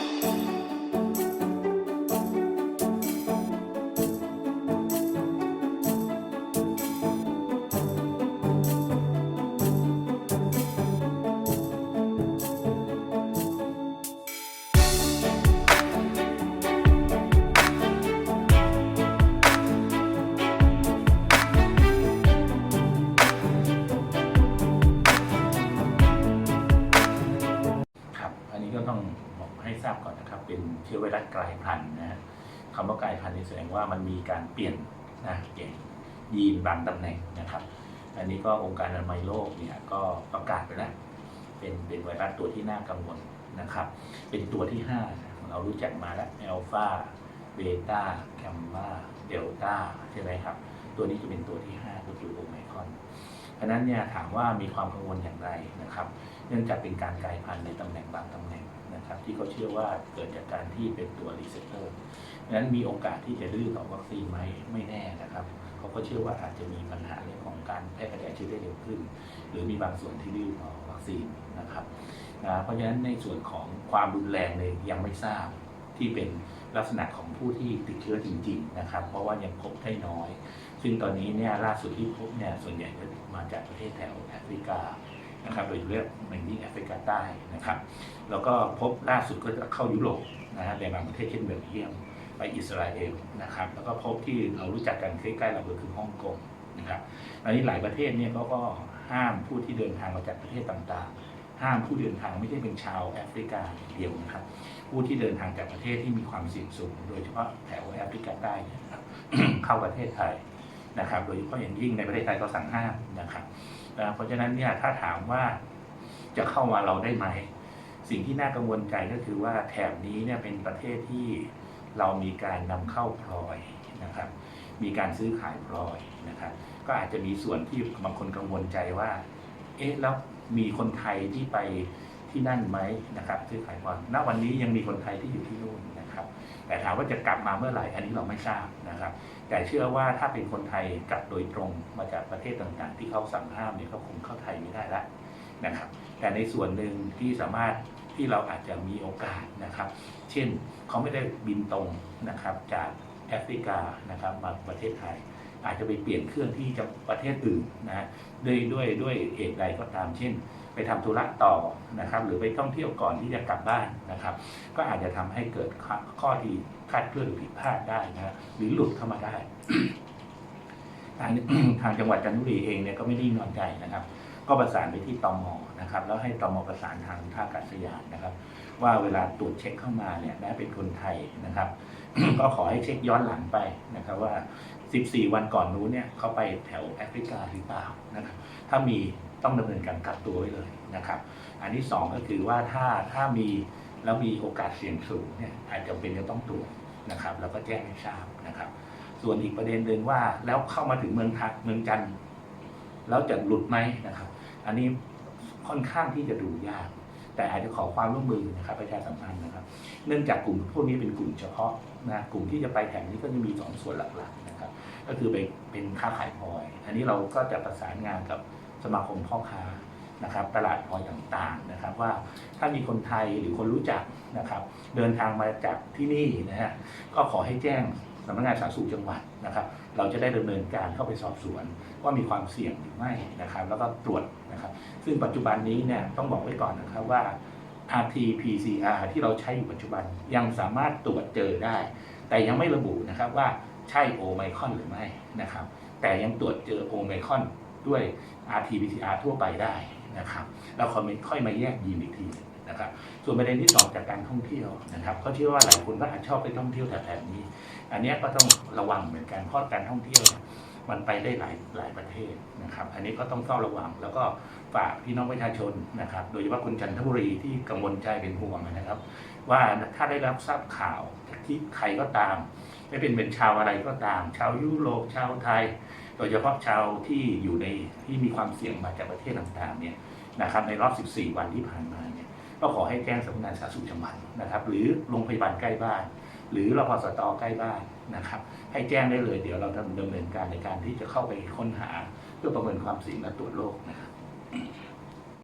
ค เป็นเชื้อไวรัสกลายพันธุ์นะฮะคำว่ากลายพันธุ์นี่แสดงว่ามันมีการเปลี่ยนนะเปลี่ยนยีนบางตำแหน่งนะครับ อันนี้ก็องค์การอนามัยโลกเนี่ยก็ประกาศไปแล้วเป็นเป็นไวรัสตัวที่น่ากังวลนะครับ เป็นตัวที่ห้าเรารู้จักมาแล้วอัลฟาเบต้าแคมมาเดลต้าใช่ไหมครับ ตัวนี้จะเป็นตัวที่ห้าก็คือโอไมครอนเพราะนั้นเนี่ยถามว่ามีความกังวลอย่างไรนะครับ เนื่องจากเป็นการกลายพันธุ์ในตำแหน่งบางตำแหน่ง นะครับที่เขาเชื่อว่าเกิดจากการที่เป็นตัวรีเซพเตอร์ดังนั้นมีโอกาสที่จะดื้อต่อวัคซีนไหมไม่แน่นะครับเขาก็เชื่อว่าอาจจะมีปัญหาเรื่องของการแพร่กระจายเชื้อได้เร็วขึ้น หรือมีบางส่วนที่ดื้อต่อวัคซีนนะครับนะเพราะฉะนั้นในส่วนของความรุนแรงเลยยังไม่ทราบที่เป็นลักษณะของผู้ที่ติดเชื้อจริง ๆ นะครับ เพราะว่ายังพบได้น้อย ซึ่งตอนนี้เนี่ยล่าสุดที่พบเนี่ยส่วนใหญ่จะมาจากประเทศแถวแอฟริกา นะครับโดยเฉพาะในที่แอฟริกาใต้นะครับแล้วก็พบล่าสุดก็จะเข้ายุโรปนะฮะในบางประเทศเช่นเบลเยียมไปอิสราเอลนะครับแล้วก็พบที่เรารู้จักกันใกล้ๆเราก็คือฮ่องกงนะครับอันนี้หลายประเทศเนี่ยเขาก็ห้ามผู้ที่เดินทางมาจากประเทศต่างๆ ห้ามผู้เดินทางไม่ใช่เป็นชาวแอฟริกาเดียวนะครับ ผู้ที่เดินทางจากประเทศที่มีความเสี่ยงสูง โดยเฉพาะแถวแอฟริกาใต้เนี่ยนะครับเข้าประเทศไทยนะครับ โดยเฉพาะอย่างยิ่งในประเทศไทยก็สั่งห้ามนะครับ นะเพราะฉะนั้นเนี่ยถ้าถามว่าจะเข้ามาเราได้ไหม สิ่งที่น่ากังวลใจก็คือว่าแถบนี้เนี่ยเป็นประเทศที่เรามีการนำเข้าพลอยนะครับ มีการซื้อขายพลอยนะครับ ก็อาจจะมีส่วนที่บางคนกังวลใจว่า เอ๊ะแล้วมีคนไทยที่ไปที่นั่นไหมนะครับ ซื้อขายพลอยณวันนี้ยังมีคนไทยที่อยู่ที่นู่น นะครับ แต่ถามว่าจะกลับมาเมื่อไหร่ อันนี้เราไม่ทราบนะครับ แต่เชื่อว่าถ้าเป็นคนไทยกลับโดยตรงมาจากประเทศต่างๆ ที่เขาสั่งห้ามเนี่ยเขาคงเข้าไทยไม่ได้ละนะครับ แต่ในส่วนหนึ่งที่สามารถที่เราอาจจะมีโอกาสนะครับ เช่นเขาไม่ได้บินตรงนะครับจากแอฟริกานะครับมาประเทศไทย อาจจะไปเปลี่ยนเครื่องที่จะประเทศอื่นนะฮะด้วยด้วยด้วยเหตุใดก็ตามเช่น ไปทำธุระต่อนะครับ หรือไปท่องเที่ยวก่อนที่จะกลับบ้านนะครับ ก็อาจจะทำให้เกิดข้อข้อที่คาดเคลื่อนหรือผิดพลาดได้นะฮะหรือหลุดเข้ามาได้ทางทางจังหวัดจันทบุรีเองเนี่ยก็ไม่ได้นอนใจนะครับ ก็ประสานไปที่ตมนะครับ แล้วให้ตมประสานทางท่าอากาศยานนะครับ ว่าเวลาตรวจเช็คเข้ามาเนี่ยแม้เป็นคนไทยนะครับ ก็ขอให้เช็คย้อนหลังไปนะครับ ว่า 14 วันก่อนนู้นเนี่ยเขาไปแถวแอฟริกาหรือเปล่านะครับถ้ามีต้องดำเนินการกักตัวไว้เลยนะครับ อันที่สองก็คือว่าถ้าถ้ามีแล้วมีโอกาสเสี่ยงสูงเนี่ยอาจจะเป็นจะต้องตรวจนะครับ แล้วก็แจ้งให้ทราบนะครับ ส่วนอีกประเด็นหนึ่งว่าแล้วเข้ามาถึงเมืองทักเมืองจันแล้วจะหลุดไหมนะครับ อันนี้ค่อนข้างที่จะดูยาก แต่อาจจะขอความร่วมมือนะครับประชาสัมพันธ์นะครับ เนื่องจากกลุ่มพวกนี้เป็นกลุ่มเฉพาะนะกลุ่มที่จะไปแถบนี้ก็จะมีสองส่วนหลักๆนะครับก็คือไปเป็นค้าขายพลอย อันนี้เราก็จะประสานงานกับสมาคมพ่อค้านะครับตลาดพลอยต่างๆนะครับว่าถ้ามีคนไทยหรือคนรู้จักนะครับเดินทางมาจากที่นี่นะฮะก็ขอให้แจ้ง สำนักงานสาธารณสุขจังหวัดนะครับ เราจะได้ดำเนินการเข้าไปสอบสวนว่ามีความเสี่ยงหรือไม่นะครับ แล้วก็ตรวจนะครับ ซึ่งปัจจุบันนี้เนี่ยต้องบอกไว้ก่อนนะครับว่า RT-PCR ที่เราใช้อยู่ปัจจุบันยังสามารถตรวจเจอได้ แต่ยังไม่ระบุนะครับว่าใช่โอไมคอนหรือไม่นะครับ แต่ยังตรวจเจอโอไมคอนด้วย RT-PCR ทั่วไปได้นะครับ เราค่อยมาแยกยีนอีกทีนะครับส่วนประเด็นที่สองจากการท่องเที่ยวนะครับก็เชื่อว่าหลายคนก็อาจชอบไปท่องเที่ยวแถบๆนี้ อันนี้ก็ต้องระวังเหมือนกันเพราะการท่องเที่ยวมันไปได้หลายหลายประเทศนะครับ อันนี้ก็ต้องเฝ้าระวัง แล้วก็ฝากพี่น้องประชาชนนะครับ โดยเฉพาะคนจันทบุรีที่กังวลใจเป็นห่วงนะครับ ว่าถ้าได้รับทราบข่าวที่ใครก็ตาม ไม่เป็นเป็นชาวอะไรก็ตาม ชาวยุโรปชาวไทย โดยเฉพาะชาวที่อยู่ในที่มีความเสี่ยงมาจากประเทศต่างๆเนี่ยนะครับในรอบ 14 วันที่ผ่านมาเนี่ย ก็ขอให้แจ้งสำนักงานสาธารณสุขจังหวัดนะครับ หรือโรงพยาบาลใกล้บ้าน หรือรพสตใกล้บ้านนะครับ ให้แจ้งได้เลย เดี๋ยวเราดำเนินการในการที่จะเข้าไปค้นหา เพื่อประเมินความเสี่ยงและตรวจโรคนะครับ